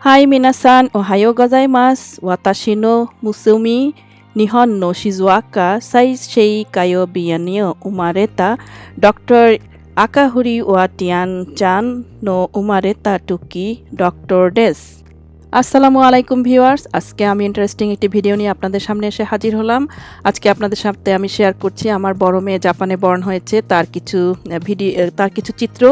はい、皆さん、おはようございます。私の娘、日本の静岡最終火曜日に生まれた Dr. 赤堀ワティアンちゃんの生まれた時、Dr. です。আসসালামু আলাইকুম viewers আজকে আমি ইন্টারেস্টিং একটি ভিডিও নিয়ে আপনাদের সামনে এসে হাজির হলাম আজকে আপনাদের সাথে আমি শেয়ার করছি আমার বড় মেয়ে জাপানে বর্ন হয়েছে তার কিছু ভিডিও তার কিছু চিত্র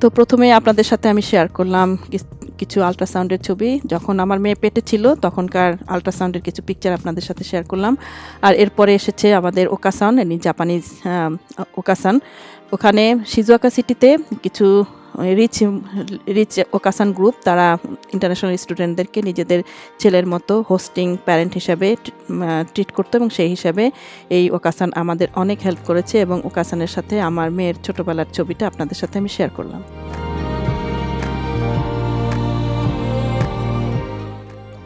তো প্রথমে আপনাদের সাথে আমি শেয়ার করলাম কিস- কিছু আল্ট্রাসাউন্ডের ছবি। যখন আমার মেয়ে পেটে ছিল, তখনকার আল্ট্রাসাউন্ডের কিছু পিকচার আপনাদের সাথে শেয়ার করলাম। আর এরপরে এসেছে আমাদের ওকাসান জাপানিজ ওকাসান। ওখানে সিজুয়াকা সিটিতে কিছু রিচ রিচ ওকাসান গ্রুপ তারা ইন্টারন্যাশনাল স্টুডেন্টদেরকে নিজেদের ছেলের মতো হোস্টিং প্যারেন্ট হিসাবে ট্রিট করতো এবং সেই হিসাবে এই ওকাসান আমাদের অনেক হেল্প করেছে এবং ওকাসানের সাথে আমার মেয়ের ছোটোবেলার ছবিটা আপনাদের সাথে আমি শেয়ার করলাম।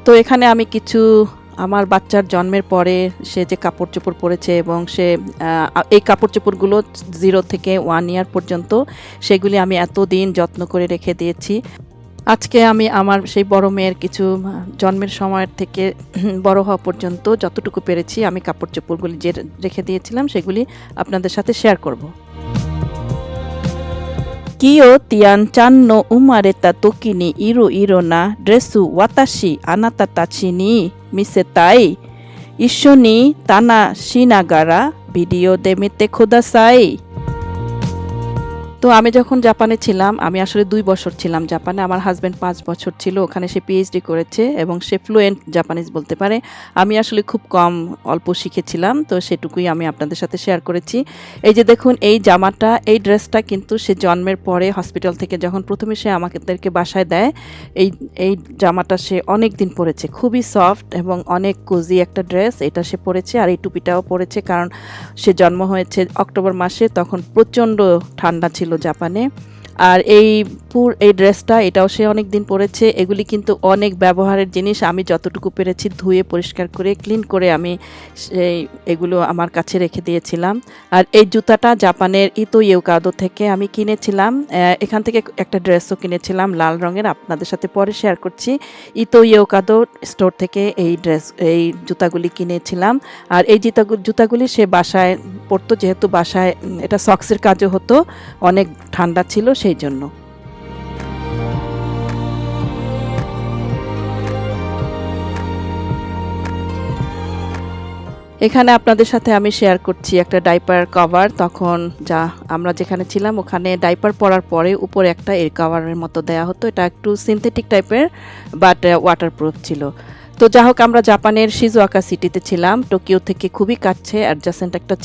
তো এখানে আমি কিছু, আমার বাচ্চার জন্মের পরে সে যে কাপড় চোপড় পরেছে এবং সে এই কাপড় চোপড়গুলো জিরো থেকে ওয়ান ইয়ার পর্যন্ত সেগুলি আমি এতদিন যত্ন করে রেখে দিয়েছি। আজকে আমি আমার সেই বড় মেয়ের কিছু জন্মের সময়ের থেকে বড় হওয়া পর্যন্ত যতটুকু পেরেছি আমি কাপড় চোপড়গুলি যে রেখে দিয়েছিলাম সেগুলি আপনাদের সাথে শেয়ার করব। キヨティアンちゃんの生まれた時にいろいろなドレス私あなたたちに見せたい一緒に楽しながらビデオで見てください তো আমি যখন জাপানে ছিলাম, আমি আসলে দুই বছর ছিলাম জাপানে। আমার হাজব্যান্ড পাঁচ বছর ছিল, ওখানে সে পিএইচডি করেছে এবং সে ফ্লুয়েন্ট জাপানিজ বলতে পারে। আমি আসলে খুব কম অল্প শিখেছিলাম, তো সেটুকুই আমি আপনাদের সাথে শেয়ার করেছি। এই যে দেখুন, এই জামাটা, এই ড্রেসটা কিন্তু সে জন্মের পরে হসপিটাল থেকে যখন প্রথমে সে আমাদেরকে বাসায় দেয়, এই এই জামাটা সে অনেক দিন পরেছে। খুবই সফট এবং অনেক কোজি একটা ড্রেস এটা সে পরেছে আর এই টুপিটাও পরেছে কারণ সে জন্ম হয়েছে অক্টোবর মাসে, তখন প্রচণ্ড ঠান্ডা ছিল জাপানে। আর এই পুর এই ড্রেসটা এটাও সে অনেক দিন পরেছে। এগুলি কিন্তু অনেক ব্যবহারের জিনিস। আমি যতটুকু পেরেছি ধুয়ে পরিষ্কার করে, ক্লিন করে আমি এগুলো আমার কাছে রেখে দিয়েছিলাম। আর এই জুতাটা জাপানের ইতো ইউকাদো থেকে আমি কিনেছিলাম। এখান থেকে একটা ড্রেসও কিনেছিলাম লাল রঙের। আপনাদের সাথে পরে শেয়ার করছি। ইতো ইউকাদো স্টোর থেকে এই ড্রেস, এই জুতাগুলি কিনেছিলাম। আর এই জুতাগুলি জুতাগুলি সে বাসায় পরতো, যেহেতু বাসায় এটা সক্সের কাজও হতো। অনেক ঠান্ডা ছিল সেই জন্য। এখানে আপনাদের সাথে আমি শেয়ার করছি একটা ডাইপার কভার তখন যা আমরা যেখানে ছিলাম, ওখানে ডাইপার পরার পরে উপরে একটা এর কভারের মতো দেয়া হতো। এটা একটু সিনথেটিক টাইপের বাট ওয়াটারপ্রুফ ছিল। তো যা হোক আমরা জাপানের শিজুয়াকা সিটিতে ছিলাম। টোকিও থেকে খুবই কাছে অ্যাডজাসেন্ট একটা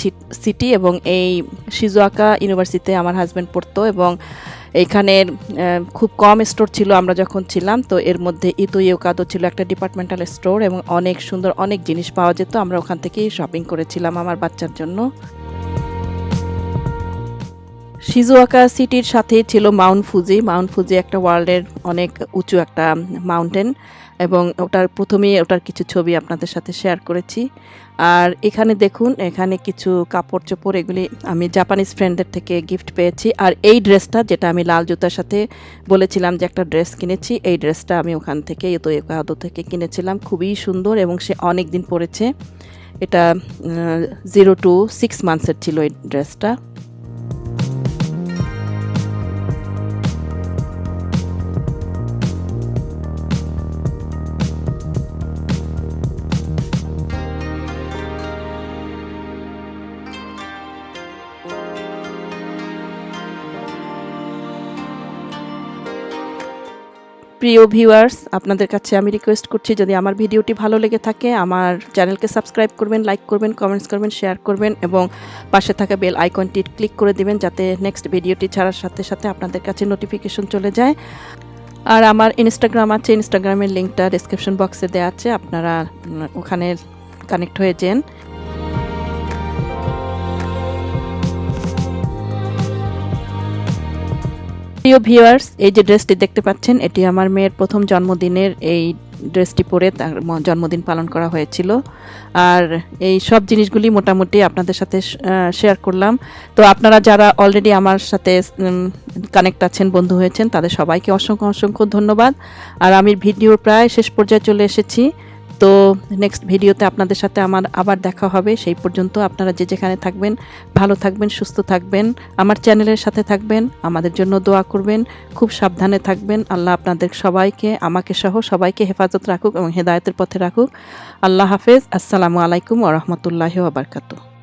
সিটি এবং এই শিজুয়াকা ইউনিভার্সিটিতে আমার হাজব্যান্ড পড়তো এবং এইখানের আহ, খুব কম স্টোর ছিল আমরা যখন ছিলাম। তো এর মধ্যে ইতো ইউকাদো ছিল একটা ডিপার্টমেন্টাল স্টোর এবং অনেক সুন্দর অনেক জিনিস পাওয়া যেত। আমরা ওখান থেকেই শপিং করেছিলাম আমার বাচ্চার জন্য। শিজুয়াকা সিটির সাথে ছিল মাউন্ট ফুজি মাউন্ট ফুজি একটা ওয়ার্ল্ডের অনেক উঁচু একটা মাউন্টেন এবং ওটার প্রথমেই ওটার কিছু ছবি আপনাদের সাথে শেয়ার করেছি। আর এখানে দেখুন, এখানে কিছু কাপড় চোপড়, এগুলি আমি জাপানিজ ফ্রেন্ডদের থেকে গিফট পেয়েছি। আর এই ড্রেসটা যেটা আমি লাল জুতার সাথে বলেছিলাম যে একটা ড্রেস কিনেছি, এই ড্রেসটা আমি ওখান থেকে ইতো একাদো থেকে কিনেছিলাম। খুবই সুন্দর এবং সে অনেক দিন পরেছে। এটা জিরো টু সিক্স মান্থসের ছিল এই ড্রেসটা। প্রিয় ভিউয়ার্স আপনাদের কাছে আমি রিকোয়েস্ট করছি, যদি আমার ভিডিওটি ভালো লেগে থাকে, আমার চ্যানেলকে সাবস্ক্রাইব করবেন লাইক করবেন কমেন্টস করবেন শেয়ার করবেন এবং পাশে থাকা বেল আইকনটি ক্লিক করে দিবেন যাতে নেক্সট ভিডিওটি ছাড়ার সাথে সাথে আপনাদের কাছে নোটিফিকেশন চলে যায়। আর আমার ইনস্টাগ্রাম আছে ইনস্টাগ্রামের লিঙ্কটা ডিসক্রিপশন বক্সে দেওয়া আছে, আপনারা ওখানে কানেক্ট হয়ে যান। প্রিয় ভিউয়ার্স, এই যে ড্রেসটি দেখতে পাচ্ছেন, এটি আমার মেয়ের প্রথম জন্মদিনের এই ড্রেসটি পরে তার জন্মদিন পালন করা হয়েছিল। আর এই সব জিনিসগুলি মোটামুটি আপনাদের সাথে শেয়ার করলাম। তো আপনারা যারা অলরেডি আমার সাথে কানেক্ট আছেন, বন্ধু হয়েছেন, তাদের সবাইকে অসংখ্য অসংখ্য ধন্যবাদ। আর আমি ভিডিওর প্রায় শেষ পর্যায়ে চলে এসেছি। তো নেক্সট ভিডিওতে আপনাদের সাথে আমার আবার দেখা হবে। সেই পর্যন্ত আপনারা যে যেখানে থাকবেন, ভালো থাকবেন, সুস্থ থাকবেন, আমার চ্যানেলের সাথে থাকবেন, আমাদের জন্য দোয়া করবেন, খুব সাবধানে থাকবেন। আল্লাহ আপনাদের সবাইকে, আমাকে সহ সবাইকে হেফাজত রাখুক এবং হেদায়তের পথে রাখুক। আল্লাহ হাফেজ। আসসালামু আলাইকুম ওরহমতুল্লাহ আবরকাতু